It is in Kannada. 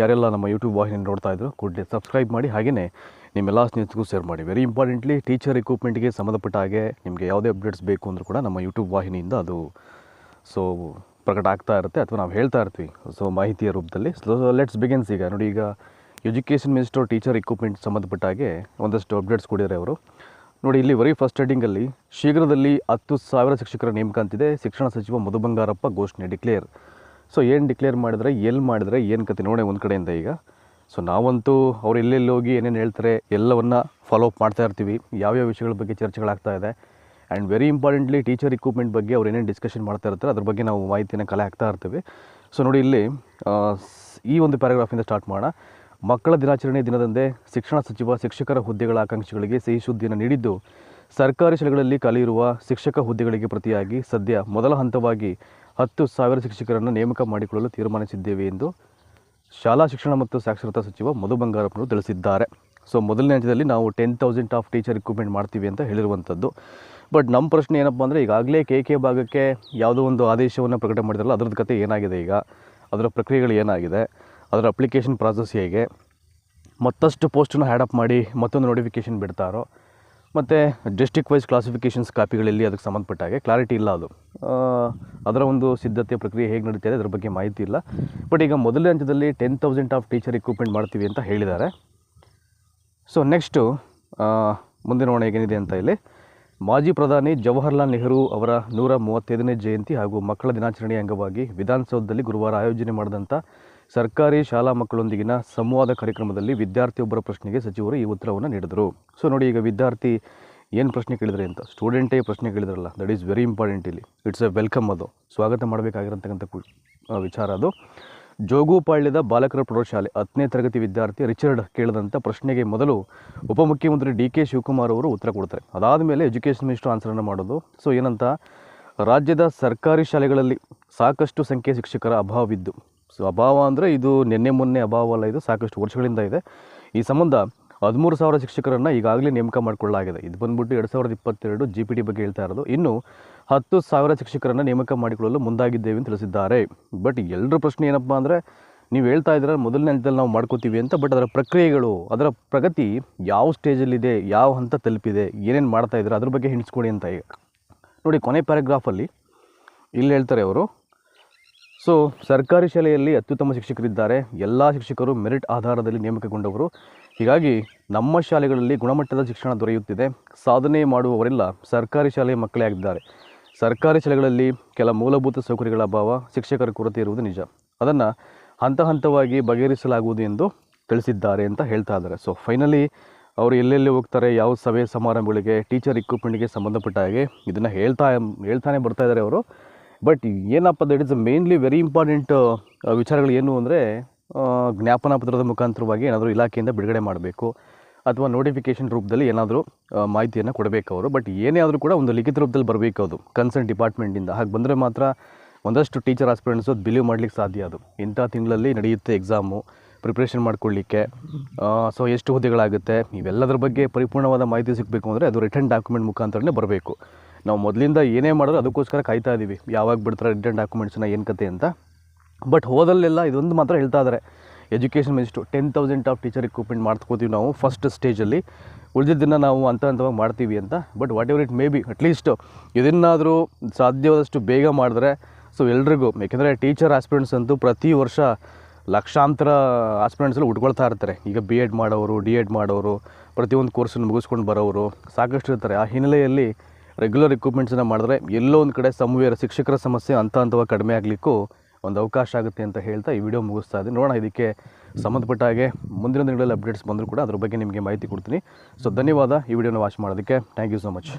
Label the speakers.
Speaker 1: ಯಾರೆಲ್ಲ ನಮ್ಮ ಯೂಟ್ಯೂಬ್ ವಾಹಿನಿ ನೋಡ್ತಾ ಇದ್ರು ಕೂಡಲೇ ಸಬ್ಸ್ಕ್ರೈಬ್ ಮಾಡಿ ಹಾಗೆಯೇ ನಿಮ್ಮೆಲ್ಲ ಸ್ನೇಹಿತರಿಗೂ ಶೇರ್ ಮಾಡಿ. ವೆರಿ ಇಂಪಾರ್ಟೆಂಟ್ಲಿ ಟೀಚರ್ ಇಕ್ವಿಪ್ಮೆಂಟ್ಗೆ ಸಂಬಂಧಪಟ್ಟ ಹಾಗೆ ನಿಮಗೆ ಯಾವುದೇ ಅಪ್ಡೇಟ್ಸ್ ಬೇಕು ಅಂದರೂ ಕೂಡ ನಮ್ಮ ಯೂಟ್ಯೂಬ್ ವಾಹಿನಿಯಿಂದ ಅದು ಸೊ ಪ್ರಕಟ ಆಗ್ತಾ ಇರುತ್ತೆ ಅಥವಾ ನಾವು ಹೇಳ್ತಾ ಇರ್ತೀವಿ. ಸೊ ಮಾಹಿತಿಯ ರೂಪದಲ್ಲಿ. ಸೊ ಲೆಟ್ಸ್ ಬಿಗಿನ್ಸ್ ಈಗ ನೋಡಿ, ಈಗ ಎಜುಕೇಷನ್ ಮಿನಿಸ್ಟರ್ ಟೀಚರ್ ಇಕ್ವಿಪ್ಮೆಂಟ್ ಸಂಬಂಧಪಟ್ಟ ಹಾಗೆ ಒಂದಷ್ಟು ಅಪ್ಡೇಟ್ಸ್ ಕೊಡಿದ್ದಾರೆ ಅವರು. ನೋಡಿ, ಇಲ್ಲಿ ವೆರಿ ಫಸ್ಟ್ ಹೆಡಿಂಗಲ್ಲಿ ಶೀಘ್ರದಲ್ಲಿ ಹತ್ತು ಸಾವಿರ ಶಿಕ್ಷಕರ ನೇಮಕ ಅಂತಿದೆ ಶಿಕ್ಷಣ ಸಚಿವ ಮಧು ಬಂಗಾರಪ್ಪ ಘೋಷಣೆ ಡಿಕ್ಲೇರ್ ಸೊ ಏನು ಡಿಕ್ಲೇರ್ ಮಾಡಿದ್ರೆ ಎಲ್ಲಿ ಮಾಡಿದ್ರೆ ಏನು ಕತೆ? ನೋಡಿ ಒಂದು ಕಡೆಯಿಂದ ಈಗ. ಸೊ ನಾವಂತೂ ಅವ್ರು ಎಲ್ಲೆಲ್ಲಿ ಹೋಗಿ ಏನೇನು ಹೇಳ್ತಾರೆ, ಎಲ್ಲವನ್ನು ಫಾಲೋ ಅಪ್ ಮಾಡ್ತಾ ಇರ್ತೀವಿ. ಯಾವ್ಯಾವ ವಿಷಯಗಳ ಬಗ್ಗೆ ಚರ್ಚೆಗಳಾಗ್ತಾ ಇದೆ. And very importantly teacher equipment ಬಗ್ಗೆ ಅವ್ರು ಏನೇನು ಡಿಸ್ಕಷನ್ ಮಾಡ್ತಾ ಇರ್ತಾರೆ, ಅದ್ರ ಬಗ್ಗೆ ನಾವು ಮಾಹಿತಿನ ಕಲೆ ಹಾಕ್ತಾ ಇರ್ತೀವಿ. ಸೊ ನೋಡಿ ಇಲ್ಲಿ ಈ ಒಂದು ಪ್ಯಾರಾಗ್ರಾಫಿಂದ ಸ್ಟಾರ್ಟ್ ಮಾಡೋಣ. ಮಕ್ಕಳ ದಿನಾಚರಣೆ ದಿನದಂದೇ ಶಿಕ್ಷಣ ಸಚಿವ, ಶಿಕ್ಷಕರ ಹುದ್ದೆಗಳ ಆಕಾಂಕ್ಷಿಗಳಿಗೆ ಸಹಿ ಸುದ್ದಿಯನ್ನು ನೀಡಿದ್ದು ಸರ್ಕಾರಿ ಶಾಲೆಗಳಲ್ಲಿ ಕಲಿಯಿರುವ ಶಿಕ್ಷಕ ಹುದ್ದೆಗಳಿಗೆ ಪ್ರತಿಯಾಗಿ ಸದ್ಯ ಮೊದಲ ಹಂತವಾಗಿ ಹತ್ತು ಸಾವಿರ ಶಿಕ್ಷಕರನ್ನು ನೇಮಕ ಮಾಡಿಕೊಳ್ಳಲು ತೀರ್ಮಾನಿಸಿದ್ದೇವೆ ಎಂದು ಶಾಲಾ ಶಿಕ್ಷಣ ಮತ್ತು ಸಾಕ್ಷರತಾ ಸಚಿವ ಮಧು ಬಂಗಾರಪ್ಪನವರು ತಿಳಿಸಿದ್ದಾರೆ. ಸೊ ಮೊದಲನೇ ಹಂತದಲ್ಲಿ ನಾವು ten thousand of teacher recruitment ಮಾಡ್ತೀವಿ ಅಂತ ಹೇಳಿರುವಂಥದ್ದು. ಬಟ್ ನಮ್ಮ ಪ್ರಶ್ನೆ ಏನಪ್ಪ ಅಂದರೆ ಈಗಾಗಲೇ ಕೆ ಕೆ ಭಾಗಕ್ಕೆ ಯಾವುದೋ ಒಂದು ಆದೇಶವನ್ನು ಪ್ರಕಟ ಮಾಡಿದ್ರಲ್ಲ, ಅದರದ್ದು ಕತೆ ಏನಾಗಿದೆ ಈಗ? ಅದರ ಪ್ರಕ್ರಿಯೆಗಳು ಏನಾಗಿದೆ? ಅದರ ಅಪ್ಲಿಕೇಶನ್ ಪ್ರಾಸೆಸ್ ಹೇಗೆ? ಮತ್ತಷ್ಟು ಪೋಸ್ಟನ್ನು ಹ್ಯಾಡ್ ಅಪ್ ಮಾಡಿ ಮತ್ತೊಂದು ನೋಟಿಫಿಕೇಷನ್ ಬಿಡ್ತಾರೋ? ಮತ್ತು ಡಿಸ್ಟಿಕ್ ವೈಸ್ ಕ್ಲಾಸಿಫಿಕೇಷನ್ಸ್ ಕಾಪಿಗಳಲ್ಲಿ ಅದಕ್ಕೆ ಸಂಬಂಧಪಟ್ಟ ಹಾಗೆ ಕ್ಲಾರಿಟಿ ಇಲ್ಲ ಅದು. ಅದರ ಒಂದು ಸಿದ್ಧತೆ ಪ್ರಕ್ರಿಯೆ ಹೇಗೆ ನಡೀತಿದೆ ಅದರ ಬಗ್ಗೆ ಮಾಹಿತಿ ಇಲ್ಲ. ಬಟ್ ಈಗ ಮೊದಲನೇ ಹಂತದಲ್ಲಿ ten thousand of teacher equipment ಮಾಡ್ತೀವಿ ಅಂತ ಹೇಳಿದ್ದಾರೆ. ಸೊ ನೆಕ್ಸ್ಟು ಮುಂದಿನ ನೋಡೋಣ ಏನಿದೆ ಅಂತ ಇಲ್ಲಿ ಮಾಜಿ ಪ್ರಧಾನಿ ಜವಾಹರ್ಲಾಲ್ ನೆಹರು ಅವರ ನೂರ ಮೂವತ್ತೈದನೇ ಜಯಂತಿ ಹಾಗೂ ಮಕ್ಕಳ ದಿನಾಚರಣೆಯ ಅಂಗವಾಗಿ ವಿಧಾನಸೌಧದಲ್ಲಿ ಗುರುವಾರ ಆಯೋಜನೆ ಮಾಡಿದಂಥ ಸರ್ಕಾರಿ ಶಾಲಾ ಮಕ್ಕಳೊಂದಿಗಿನ ಸಂವಾದ ಕಾರ್ಯಕ್ರಮದಲ್ಲಿ ವಿದ್ಯಾರ್ಥಿಯೊಬ್ಬರ ಪ್ರಶ್ನೆಗೆ ಸಚಿವರು ಈ ಉತ್ತರವನ್ನು ನೀಡಿದರು. ಸೊ, ನೋಡಿ, ಈಗ ವಿದ್ಯಾರ್ಥಿ ಏನು ಪ್ರಶ್ನೆ ಕೇಳಿದರೆ ಅಂತ. ಸ್ಟೂಡೆಂಟೇ ಪ್ರಶ್ನೆ ಕೇಳಿದ್ರಲ್ಲ ದಟ್ ಈಸ್ ವೆರಿ ಇಂಪಾರ್ಟೆಂಟ್ ಇಲ್ಲಿ. ಇಟ್ಸ್ ಎ ವೆಲ್ಕಮ್ ಅದು. ಸ್ವಾಗತ ಮಾಡಬೇಕಾಗಿರತಕ್ಕಂಥ ವಿಚಾರ ಅದು. ಜೋಗುಪಾಳ್ಯದ ಬಾಲಕರ ಪ್ರೌಢಶಾಲೆ ಹತ್ತನೇ ತರಗತಿ ವಿದ್ಯಾರ್ಥಿ ರಿಚರ್ಡ್ ಕೇಳಿದಂಥ ಪ್ರಶ್ನೆಗೆ ಮೊದಲು ಉಪಮುಖ್ಯಮಂತ್ರಿ ಡಿ ಕೆ ಶಿವಕುಮಾರ್ ಅವರು ಉತ್ತರ ಕೊಡ್ತಾರೆ. ಅದಾದ ಮೇಲೆ ಎಜುಕೇಷನ್ ಮಿನಿಸ್ಟರ್ ಆನ್ಸರನ್ನು ಮಾಡೋದು. ಸೊ, ಏನಂತ, ರಾಜ್ಯದ ಸರ್ಕಾರಿ ಶಾಲೆಗಳಲ್ಲಿ ಸಾಕಷ್ಟು ಸಂಖ್ಯೆಯ ಶಿಕ್ಷಕರ ಅಭಾವವಿದ್ದು. ಸೊ ಅಭಾವ ಅಂದರೆ ಇದು ನಿನ್ನೆ ಮೊನ್ನೆ ಅಭಾವ ಅಲ್ಲ, ಇದು ಸಾಕಷ್ಟು ವರ್ಷಗಳಿಂದ ಇದೆ. ಈ ಸಂಬಂಧ ಹದಿಮೂರು ಸಾವಿರ ಶಿಕ್ಷಕರನ್ನು ಈಗಾಗಲೇ ನೇಮಕ ಮಾಡಿಕೊಳ್ಳಲಾಗಿದೆ. ಇದು ಬಂದ್ಬಿಟ್ಟು ಎರಡು ಸಾವಿರದ ಇಪ್ಪತ್ತೆರಡು ಜಿ ಪಿ ಟಿ ಬಗ್ಗೆ ಹೇಳ್ತಾ ಇರೋದು. ಇನ್ನು ಹತ್ತು ಸಾವಿರ ಶಿಕ್ಷಕರನ್ನು ನೇಮಕ ಮಾಡಿಕೊಳ್ಳಲು ಮುಂದಾಗಿದ್ದೇವೆ ಅಂತ ತಿಳಿಸಿದ್ದಾರೆ. ಬಟ್ ಎಲ್ಲರ ಪ್ರಶ್ನೆ ಏನಪ್ಪ ಅಂದರೆ, ನೀವು ಹೇಳ್ತಾ ಇದ್ದೀರ, ಮೊದಲನೇ ಹಂತದಲ್ಲಿ ನಾವು ಮಾಡ್ಕೋತೀವಿ ಅಂತ ಬಟ್ ಅದರ ಪ್ರಕ್ರಿಯೆಗಳು, ಅದರ ಪ್ರಗತಿ ಯಾವ ಸ್ಟೇಜಲ್ಲಿದೆ, ಯಾವ ಹಂತ ತಲುಪಿದೆ, ಏನೇನು ಮಾಡ್ತಾ ಇದ್ದಾರೆ, ಅದ್ರ ಬಗ್ಗೆ ಹಿಂಡಿಸ್ಕೊಡಿ ಅಂತ ಈಗ ನೋಡಿ, ಕೊನೆ ಪ್ಯಾರಾಗ್ರಾಫಲ್ಲಿ ಇಲ್ಲಿ ಹೇಳ್ತಾರೆ ಅವರು ಸೊ ಸರ್ಕಾರಿ ಶಾಲೆಯಲ್ಲಿ ಅತ್ಯುತ್ತಮ ಶಿಕ್ಷಕರಿದ್ದಾರೆ. ಎಲ್ಲ ಶಿಕ್ಷಕರು ಮೆರಿಟ್ ಆಧಾರದಲ್ಲಿ ನೇಮಕಗೊಂಡವರು. ಹೀಗಾಗಿ ನಮ್ಮ ಶಾಲೆಗಳಲ್ಲಿ ಗುಣಮಟ್ಟದ ಶಿಕ್ಷಣ ದೊರೆಯುತ್ತಿದೆ. ಸಾಧನೆ ಮಾಡುವವರೆಲ್ಲ. ಸರ್ಕಾರಿ ಶಾಲೆಯ ಮಕ್ಕಳೇ ಆಗಿದ್ದಾರೆ. ಸರ್ಕಾರಿ ಶಾಲೆಗಳಲ್ಲಿ ಕೆಲ ಮೂಲಭೂತ ಸೌಕರ್ಯಗಳ ಅಭಾವ ಶಿಕ್ಷಕರ ಕೊರತೆ ಇರುವುದು ನಿಜ. ಅದನ್ನು ಹಂತ ಹಂತವಾಗಿ ಬಗೆಹರಿಸಲಾಗುವುದು ಎಂದು ತಿಳಿಸಿದ್ದಾರೆ ಅಂತ ಹೇಳ್ತಾ ಇದ್ದಾರೆ. ಸೊ ಫೈನಲಿ ಅವರು ಎಲ್ಲೆಲ್ಲಿ ಹೋಗ್ತಾರೆ, ಯಾವ ಸಭೆ ಸಮಾರಂಭಗಳಿಗೆ ಟೀಚರ್ ಇಕ್ವಿಪ್ಮೆಂಟ್ಗೆ ಸಂಬಂಧಪಟ್ಟ ಹಾಗೆ ಇದನ್ನು ಹೇಳ್ತಾ, ಹೇಳ್ತಾನೆ ಬರ್ತಾ ಇದ್ದಾರೆ ಅವರು. ಬಟ್ ಏನಪ್ಪ that is mainly very important ವಿಚಾರಗಳು ಏನು ಅಂದರೆ ಜ್ಞಾಪನ ಪತ್ರದ ಮುಖಾಂತರವಾಗಿ ಏನಾದರೂ ಇಲಾಖೆಯಿಂದ ಬಿಡುಗಡೆ ಮಾಡಬೇಕು, ಅಥವಾ ನೋಟಿಫಿಕೇಷನ್ ರೂಪದಲ್ಲಿ ಏನಾದರೂ ಮಾಹಿತಿಯನ್ನು ಕೊಡಬೇಕು ಅವರು. ಬಟ್ ಏನೇ ಆದರೂ ಕೂಡ ಒಂದು ಲಿಖಿತ ರೂಪದಲ್ಲಿ ಬರಬೇಕು ಅದು. ಕನ್ಸರ್ನ್ ಡಿಪಾರ್ಟ್ಮೆಂಟಿಂದ ಹಾಗೆ ಬಂದರೆ ಮಾತ್ರ ಒಂದಷ್ಟು ಟೀಚರ್ ಆಸ್ಪಿರೆಂಟ್ಸು ಅದು ಬಿಲೀವ್ ಮಾಡ್ಲಿಕ್ಕೆ ಸಾಧ್ಯ ಅದು. ಇಂಥ ತಿಂಗಳಲ್ಲಿ ನಡೆಯುತ್ತೆ ಎಕ್ಸಾಮು ಪ್ರಿಪ್ರೇಷನ್ ಮಾಡ್ಕೊಳ್ಳಿಕ್ಕೆ. ಸೊ ಎಷ್ಟು ಹುದ್ದೆಗಳಾಗುತ್ತೆ? ಇವೆಲ್ಲದರ ಬಗ್ಗೆ ಪರಿಪೂರ್ಣವಾದ ಮಾಹಿತಿ ಸಿಗಬೇಕು ಅಂದರೆ ಅದು ರಿಟರ್ನ್ ಡಾಕ್ಯುಮೆಂಟ್ ಮುಖಾಂತರನೇ ಬರಬೇಕು. ನಾವು ಮೊದಲಿಂದ ಏನೇ ಮಾಡಿದ್ರು ಅದಕ್ಕೋಸ್ಕರ ಕಾಯ್ತಾ ಇದ್ದೀವಿ ಯಾವಾಗ ಬಿಡ್ತಾರೆ ರಿಟರ್ನ್ ಡಾಕ್ಯುಮೆಂಟ್ಸ್ನ ಏನು ಕತೆ ಅಂತ. ಬಟ್ ಹೋದಲ್ಲೆಲ್ಲ ಇದೊಂದು ಮಾತ್ರ ಹೇಳ್ತಾ ಇದ್ದಾರೆ education minister ten thousand of teacher equipment ಮಾಡ್ಕೋತೀವಿ ನಾವು ಫಸ್ಟ್ ಸ್ಟೇಜಲ್ಲಿ ಉಳಿದಿದ್ದನ್ನು ನಾವು ಹಂತ ಹಂತವಾಗಿ ಮಾಡ್ತೀವಿ ಅಂತ. But whatever it may be at least ಇದನ್ನಾದರೂ ಸಾಧ್ಯವಾದಷ್ಟು ಬೇಗ ಮಾಡಿದ್ರೆ ಸೊ ಎಲ್ರಿಗೂ, ಯಾಕೆಂದರೆ ಟೀಚರ್ ಆಸ್ಪಿರೆಂಟ್ಸ್ ಅಂತೂ ಪ್ರತಿ ವರ್ಷ ಲಕ್ಷಾಂತರ ಆಸ್ಪಿರೆಂಟ್ಸಲ್ಲಿ ಉಟ್ಕೊಳ್ತಾ ಇರ್ತಾರೆ. ಈಗ ಬಿ ಎಡ್ ಮಾಡೋರು ಡಿ ಎಡ್ ಮಾಡೋರು, ಪ್ರತಿಯೊಂದು ಕೋರ್ಸನ್ನು ಮುಗಿಸ್ಕೊಂಡು ಬರೋರು ಸಾಕಷ್ಟು ಇರ್ತಾರೆ. ಆ ಹಿನ್ನೆಲೆಯಲ್ಲಿ ರೆಗ್ಯುಲರ್ ಇಕ್ವಿಪ್ಮೆಂಟ್ಸನ್ನು ಮಾಡಿದ್ರೆ ಎಲ್ಲೋ ಒಂದು ಕಡೆ ಸಮುವೇರ ಶಿಕ್ಷಕರ ಸಮಸ್ಯೆ ಅಂತ ಹಂತವಾಗಿ ಕಡಿಮೆ ಆಗಲಿಕ್ಕೂ ಒಂದು ಅವಕಾಶ ಆಗುತ್ತೆ ಅಂತ ಹೇಳ್ತಾ ಈ ವಿಡಿಯೋ ಮುಗಿಸ್ತಾ ಇದ್ದೀನಿ. ನೋಡೋಣ ಇದಕ್ಕೆ ಸಂಬಂಧಪಟ್ಟ ಹಾಗೆ ಮುಂದಿನ ದಿನಗಳಲ್ಲಿ ಅಪ್ಡೇಟ್ಸ್ ಬಂದರೂ ಕೂಡ ಅದ್ರ ಬಗ್ಗೆ ನಿಮಗೆ ಮಾಹಿತಿ ಕೊಡ್ತೀನಿ. ಸೊ ಧನ್ಯವಾದ ಈ ವಿಡಿಯೋನ ವಾಚ್ ಮಾಡೋದಕ್ಕೆ ಥ್ಯಾಂಕ್ ಯು ಸೊ ಮಚ್